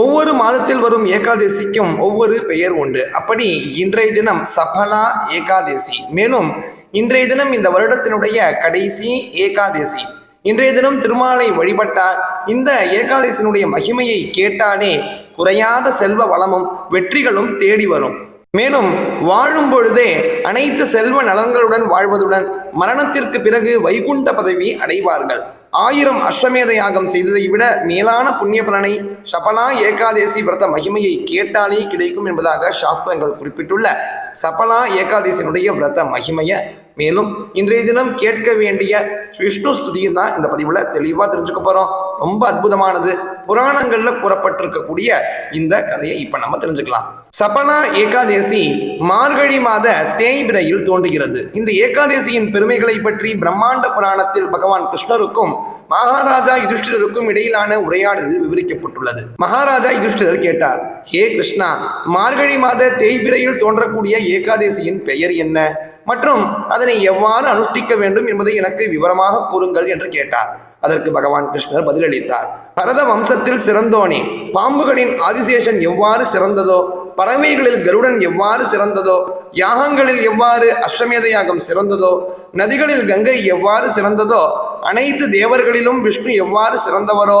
ஒவ்வொரு மாதத்தில் வரும் ஏகாதசிக்கும் ஒவ்வொரு பெயர் உண்டு. அப்படி இன்றைய தினம் சபலா ஏகாதசி. மேலும் இன்றைய தினம் இந்த வருடத்தினுடைய கடைசி ஏகாதசி. இன்றைய தினம் திருமாலை வழிபட்டால் இந்த ஏகாதசியினுடைய மகிமையை கேட்டாலே குறையாத செல்வ வளமும் வெற்றிகளும் தேடி வரும். மேலும் வாழும் பொழுதே அனைத்து செல்வ நலன்களுடன் வாழ்வதுடன் மரணத்திற்கு பிறகு வைகுண்ட பதவி அடைவார்கள். ஆயிரம் அஸ்வமேத யாகம் செய்ததை விட மேலான புண்ணிய பலனை சபலா ஏகாதேசி விரத மகிமையை கேட்டாலே கிடைக்கும் என்பதாக சாஸ்திரங்கள் குறிப்பிட்டுள்ள சபலா ஏகாதேசியினுடைய விரத மகிமைய. மேலும் இன்றைய தினம் கேட்க வேண்டிய விஷ்ணு ஸ்துதியும் தான் இந்த பதிவில் தெளிவாக தெரிஞ்சுக்க போகிறோம் ரொம்ப அற்புதமானது. புராணங்களில் கூறப்பட்டிருக்கக்கூடிய இந்த கதையை இப்போ நம்ம தெரிஞ்சுக்கலாம். சபனா ஏகாதேசி மார்கழி மாத தேய்பிரையில் தோன்றுகிறது. இந்த ஏகாதேசியின் பெருமைகளை பற்றி பிரம்மாண்ட புராணத்தில் பகவான் கிருஷ்ணருக்கும் மகாராஜா யுதிஷ்டிரருக்கும் இடையிலான உரையாடலில் விவரிக்கப்பட்டுள்ளது. மகாராஜா யுதிஷ்டிரர் கேட்டார் ஹே கிருஷ்ணா மார்கழி மாத தேய்பிரையில் தோன்றக்கூடிய ஏகாதேசியின் பெயர் என்ன? மற்றும் அதனை எவ்வாறு அனுஷ்டிக்க வேண்டும் என்பதை எனக்கு விவரமாக கூறுங்கள் என்று கேட்டார். அதற்கு பகவான் கிருஷ்ணர் பதிலளித்தார். பரத வம்சத்தில் சிறந்தோனே பாம்புகளின் ஆதிசேஷன் எவ்வாறு சிறந்ததோ பறவைகளில் கருடன் எவ்வாறு சிறந்ததோ யாகங்களில் எவ்வாறு அஸ்வமேத யாகம் சிறந்ததோ நதிகளில் கங்கை எவ்வாறு சிறந்ததோ அனைத்து தேவர்களிலும் விஷ்ணு எவ்வாறு சிறந்தவரோ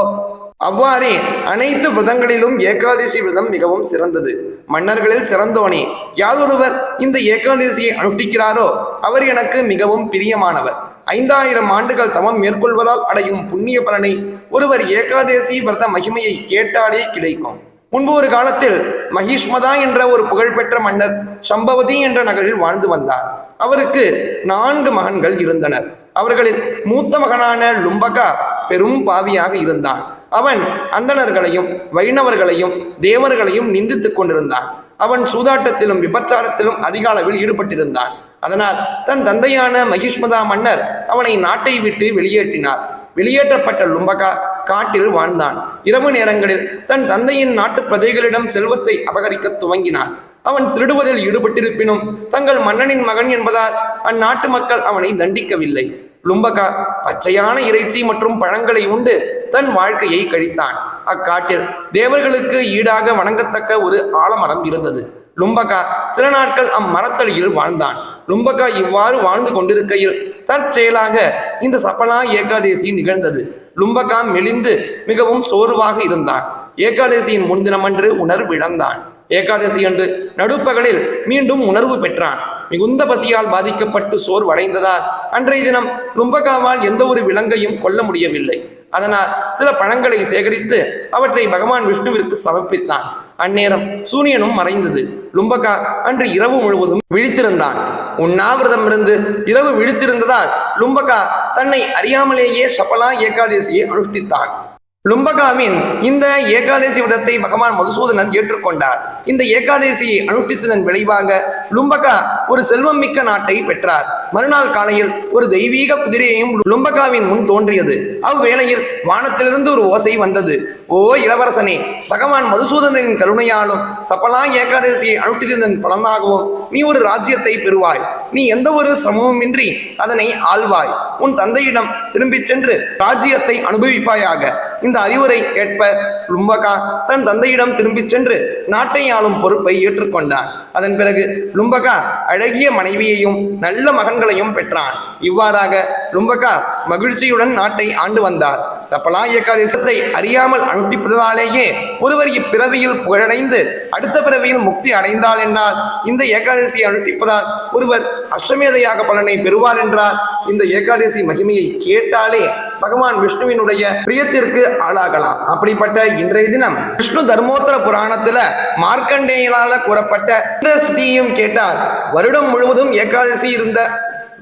அவ்வாறே அனைத்து விரதங்களிலும் ஏகாதசி விரதம் மிகவும் சிறந்தது. மன்னர்களில் சிறந்தோனே யாரொருவர் இந்த ஏகாதசியை அனுஷ்டிக்கிறாரோ அவர் எனக்கு மிகவும் பிரியமானவர். ஐந்தாயிரம் ஆண்டுகள் தவம் மேற்கொள்வதால் அடையும் புண்ணிய பலனை ஒருவர் ஏகாதேசி விரத மகிமையை கேட்டாலே கிடைக்கும். முன்பு ஒரு காலத்தில் மகிஷ்மதா என்ற ஒரு புகழ்பெற்ற மன்னர் சம்பவதி என்ற நகரில் வாழ்ந்து வந்தார். அவருக்கு நான்கு மகன்கள் இருந்தனர். அவர்களில் மூத்த மகனான லும்பகா பெரும் பாவியாக இருந்தான். அவன் அந்தணர்களையும் வைணவர்களையும் தேவர்களையும் நிந்தித்துக் கொண்டிருந்தான். அவன் சூதாட்டத்திலும் விபச்சாரத்திலும் அதிக அளவில் ஈடுபட்டிருந்தான். அதனால் தன் தந்தையான மகிஷ்மதா மன்னர் அவனை நாட்டை விட்டு வெளியேற்றினார். வெளியேற்றப்பட்ட லும்பகா காட்டில் வாழ்ந்தான். இரவு நேரங்களில் தன் தந்தையின் நாட்டு பிரஜைகளிடம் செல்வத்தை அபகரிக்க துவங்கினான். அவன் திருடுவதில் ஈடுபட்டிருப்பினும் தங்கள் மன்னனின் மகன் என்பதால் அந்நாட்டு மக்கள் அவனை தண்டிக்கவில்லை. லும்பகா பச்சையான இறைச்சி மற்றும் பழங்களை உண்டு தன் வாழ்க்கையை கழித்தான். அக்காட்டில் தேவர்களுக்கு ஈடாக வணங்கத்தக்க ஒரு ஆலமரம் இருந்தது. லும்பகா சில நாட்கள் அம்மரத்தடியில் வாழ்ந்தான். லும்பகா இவ்வாறு வாழ்ந்து கொண்டிருக்கையில் தற்செயலாக இந்த சபலா ஏகாதேசி நிகழ்ந்தது. லும்பகா மெலிந்து மிகவும் சோர்வாக இருந்தான். ஏகாதேசியின் முன்தினமன்று உணர்வு இழந்தான். ஏகாதசி அன்று நடுப்பகலில் மீண்டும் உணர்வு பெற்றான். மிகுந்த பசியால் பாதிக்கப்பட்டு சோர்வடைந்ததால் அன்றைய தினம் லும்பகாவால் எந்த ஒரு விலங்கையும் கொல்ல முடியவில்லை. அதனால் சில பழங்களை சேகரித்து அவற்றை பகவான் விஷ்ணுவிற்கு சமர்ப்பித்தான். அந்நேரம் சூரியனும் மறைந்தது. லும்பகா அன்று இரவு முழுவதும் விழித்திருந்தான். உண்ணாவிரதம் இருந்து இரவு விழித்திருந்ததால் லும்பகா தன்னை அறியாமலேயே சபலா ஏகாதசியை அனுஷ்டித்தான். லும்பகாவின் இந்த ஏகாதசி விரதத்தை பகவான் மதுசூதனன் ஏற்றுக்கொண்டார். இந்த ஏகாதசியை அனுஷ்டித்ததன் விளைவாக லும்பகா ஒரு செல்வம் மிக்க நாட்டை பெற்றார். மறுநாள் காலையில் ஒரு தெய்வீக குதிரையையும் லும்பகாவின் முன் தோன்றியது. அவ்வேளையில் வானத்திலிருந்து ஒரு ஓசை வந்தது. ஓ இளவரசனே பகவான் மதுசூதனனின் கருணையாலும் சபலா ஏகாதசியை அனுஷ்டித்ததன் பலனாகவும் நீ ஒரு ராஜ்யத்தை பெறுவாய். நீ எந்த ஒரு சிரமமின்றி அதனை ஆழ்வாய் உன் தந்தையிடம் திரும்பிச் சென்று ராஜ்யத்தை அனுபவிப்பாயாக. இந்த அறிவுரை கேட்ப லும்பகா தன் தந்தையிடம் திரும்பிச் சென்று நாட்டை ஆளும் பொறுப்பை ஏற்றுக்கொண்டான். அதன் பிறகு லும்பகா அழகிய மனைவியையும் நல்ல மகன்களையும் பெற்றான். இவ்வாறாக லும்பகா மகிழ்ச்சியுடன் நாட்டை ஆண்டு வந்தார். சப்பலா ஏகாதேசத்தை அறியாமல் அனுஷ்டிப்பதாலேயே ஒருவர் இப்பிறவியில் புகழடைந்து அடுத்த பிறவியில் முக்தி அடைந்தால் என்றால் இந்த ஏகாதசியை அனுஷ்டிப்பதால் ஒருவர் அஸ்வமேதையாக பலனை பெறுவார் என்றார். இந்த ஏகாதசி மகிமையை கேட்டாலே பகவான் விஷ்ணுவினுடைய பிரியத்திற்கு ஆளாகலாம். அப்படிப்பட்ட இன்றைய தினம் விஷ்ணு தர்மோத்தர புராணத்துல மார்க்கண்டேயனால கூறப்பட்ட இந்த ஸ்துதியையும் கேட்டால் வருடம் முழுவதும் ஏகாதசி இருந்த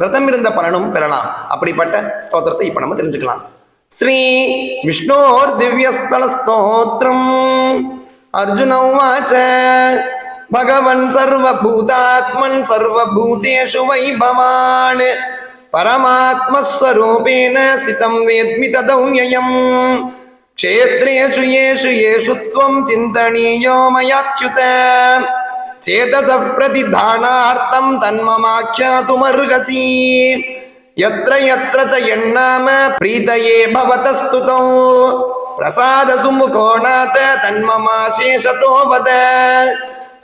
விரதம் இருந்த பலனும் பெறலாம். அப்படிப்பட்ட ஸ்தோத்திரத்தை இப்ப நம்ம தெரிஞ்சுக்கலாம். श्री विष्णोर्दिव्यस्थलस्तोत्रम् अर्जुन उवाच भगवन् सर्वभूतात्मन् सर्वभूतेषु वै भवान् परमात्मस्वरूपेण स्थितं वेद्मि तदौ ययम् क्षेत्रेषु येषु येषु त्वं चिन्तनीयो मयाच्युत चेतसः प्रतिधानार्थं तन्ममाख्यातुमर्हसि यत्र यत्र च यन्नाम प्रीतये भवतस्तुतौ प्रसादसुमुखो नाथ तन्ममाशेषतो वद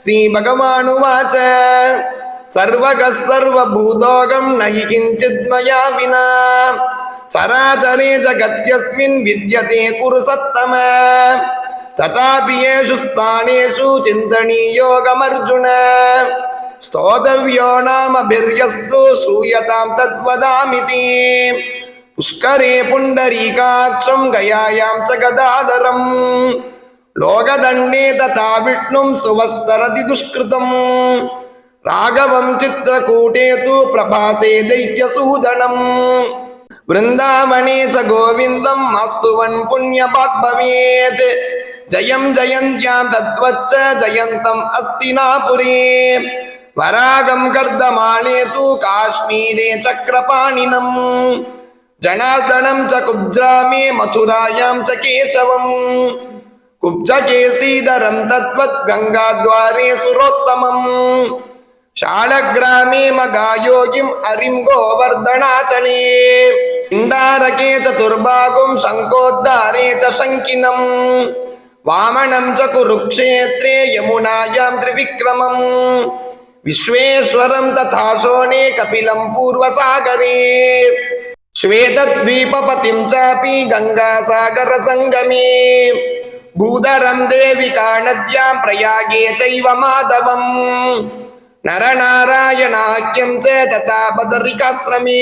श्रीभगवानुवाच सर्वगः सर्वभूतोऽगं न हि किञ्चिद्मया विना चराचरे जगत्यस्मिन् विद्यते कुरु सत्तम तथापि येषु स्थानेषु चिन्तनीयोगमर्जुन स्तोतव्यो नामभिर्यस्तु श्रूयतां तद्वदामिति पुष्करे पुण्डरीकाक्षं गयायां च गदाधरम् लोकदण्डे तथा विष्णुं सुवस्तरति दुष्कृतम् राघवं चित्रकूटे तु प्रभासे दैत्यसूदनम् वृन्दावने च गोविन्दम् अस्तुवन् पुण्यपात् भवेत् जयं जयन्त्यां तद्वच्च जयन्तम् अस्तिनापुरे వరాగం గర్ధమాళే తూ కాశ్మీరే చక్రపాణినం. జనార్దనం చ కుబ్జామే మథురాయాం చ కేశవం. కుబ్జ కుబ్జకేశ్రీధరం తత్వత్ గంగాద్వారే సురోత్తమం. శాళగ్రామే మగాయోగిం హరిం గోవర్ధనాచలే. ఇండారకే చతుర్భాగుం శంకోద్దారే చ శంకినం వామణం చ కురుక్షేత్రే యమునాయాం త్రివిక్రమం. विश्वेश्वरं तथा शोणे कपिलं पूर्वसागरे श्वेतद्वीपपतिं चापि गङ्गासागरसङ्गमे भूधरं देविका नद्यां प्रयागे चैव माधवम् नरनारायणाख्यं च तथा बदरिकाश्रमे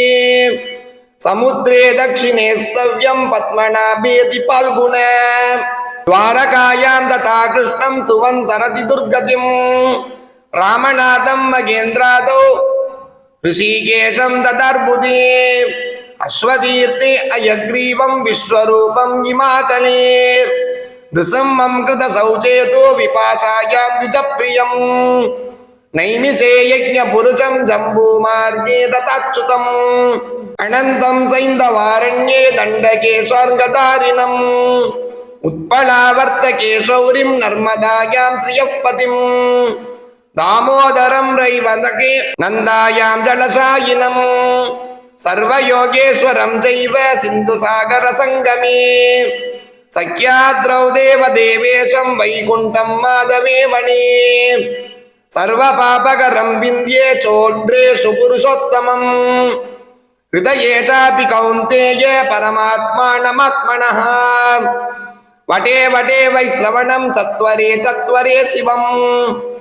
समुद्रे दक्षिणे स्तव्यं पद्मनाभेति फाल्गुन द्वारकायां तथा कृष्णं तुवन्तरति दुर्गतिम् रामनाथं मगेन्द्रादौ ऋषिकेशं ददर्बुदे अश्वतीर्थे अयग्रीवं विश्वरूपं हिमाचले नृसिंहं कृतशौचेतो विपाशायां द्विजप्रियम् नैमिषे यज्ञपुरुषं जम्बूमार्गे दत्ताच्युतम् अनन्तं सैन्दवारण्ये दण्डके स्वर्गधारिणम् उत्पलावर्तके शौरिं नर्मदायां தாமோதரம் ரைவதகே நந்தாயாம் ஜலசாயினம். சர்வயோகேஸ்வரம் தெய்வ சிந்து சாகர சங்கமே. சக்கியாத்ரௌ தேவ தேவேசம் வைகுண்டம் மாதவே மணி. சர்வ பாபகரம் விந்தியே சோட்ரே சுபுருஷோத்தமம். ஹிருதயே சாபி கௌந்தேய பரமாத்மானமாத்மனः வட்டே வட்டே வை சிரவணம் சத்வரே சத்வரே சிவம்.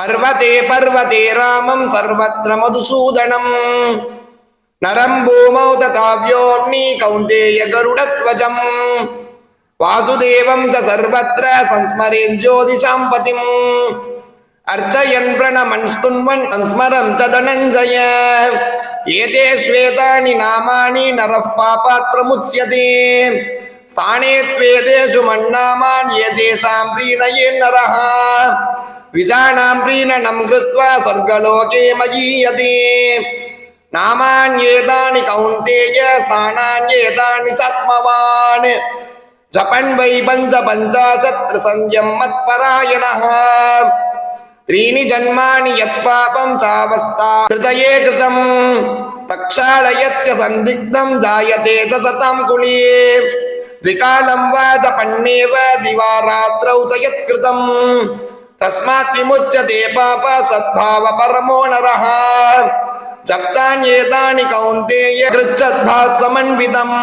பர்வதே பர்வதே ராமம் சர்வத்திர மதுசூதனம். நரம் பூமௌ ததாவ்யோன்னி கௌந்தேய கருடத்வஜம். வாசுதேவம் த சர்வத்திர சம்ஸ்மரேன் ஜோதிஷாம் பதிம். அர்ச்சயன் பிரணமன் துன்வன் சம்ஸ்மரம் ததனஞ்சய ஏதே ஸ்வேதானி நாமானி நரப் பாபாத் பிரமுச்சியதே. ஸ்தானே துவேதேஷு மன்னாமான் ஏதேஷாம் பிரீணயே நரஹா. विजानां प्रीणनं कृत्वा स्वर्गलोके मयीयते नामान्येतानि कौन्तेय स्थानान्येतानि चात्मवान् जपन् वै पञ्च पञ्चाशत्संयं मत्परायणः त्रीणि जन्मानि यत्पापं चावस्था हृदये कृतम् तक्षालयत्य सन्दिग्धं जायते च सतां कुलीये द्विकालं वा जपन्नेव दिवा रात्रौ च यत्कृतम् தஸ்மாத் விமுச்சதே பாபா சத்பாவ பரமோ நரஹ சப்தான்யேதானி கௌந்தேய கிருச்சத்பாத் சமன்விதம்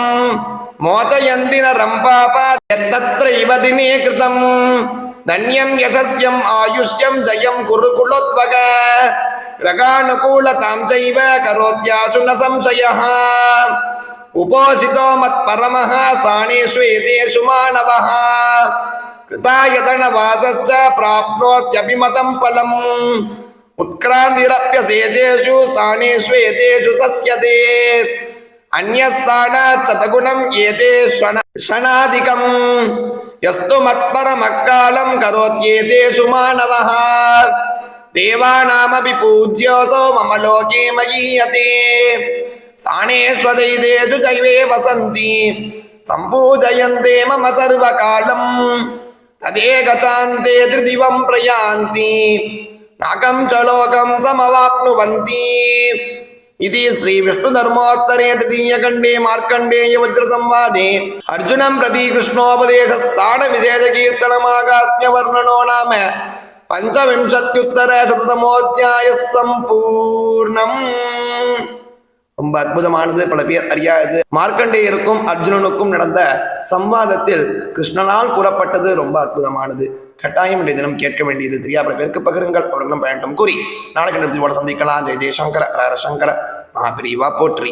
மோச்சயந்தி நரம் பாபா எத்தத்ரைவ தினே கிருதம் தன்யம் யசஸ்யம் ஆயுஷ்யம் ஜயம் குரு குலோத்வக ரகானுகூலதாம் சைவ கரோத்யாசு ந சம்சயः உபோசிதோ மத்பரமः சாணேஷ்வேதேஷு மாணவः कृतायतनवासश्च प्राप्नोत्यभिमतं फलम् उत्क्रान्तिरप्यशेषेषु स्थानेषु एतेषु सस्यते अन्यस्थानात् शतगुणम् एते क्षण क्षणाधिकम् यस्तु मत्परमकालं करोत्येतेषु मानवः देवानामपि पूज्योऽसौ मम लोके मयीयते स्थानेष्वदैतेषु दैवे वसन्ति सम्पूजयन्ते मम सर्वकालम् तदेकचान्ते त्रिदिवं प्रयान्ति नाकं च लोकं समवाप्नुवन्ति इति श्री विष्णुधर्मोत्तरे तृतीयखण्डे मार्कण्डेय वज्रसंवादे अर्जुनं प्रति कृष्णोपदेशस्थानविशेषकीर्तनमागात्म्यवर्णनो नाम பஞ்சவிம்சத்யுத்தர சம்பூர்ணம் ரொம்ப அற்புதமானது பல பேர் அறியாது. மார்க்கண்டேயருக்கும் அர்ஜுனனுக்கும் நடந்த சம்வாதத்தில் கிருஷ்ணனால் கூறப்பட்டது ரொம்ப அற்புதமானது. கட்டாயம் இன்றைய தினம் கேட்க வேண்டியது தெரியா பல பேருக்கு பகிருங்கள். அவர்களும் பயணம் கூறி நாளைக்கு நிறுத்தி சந்திக்கலாம். ஜெய் ஜெயசங்கர ஹர மகாபிரிவா போற்றி.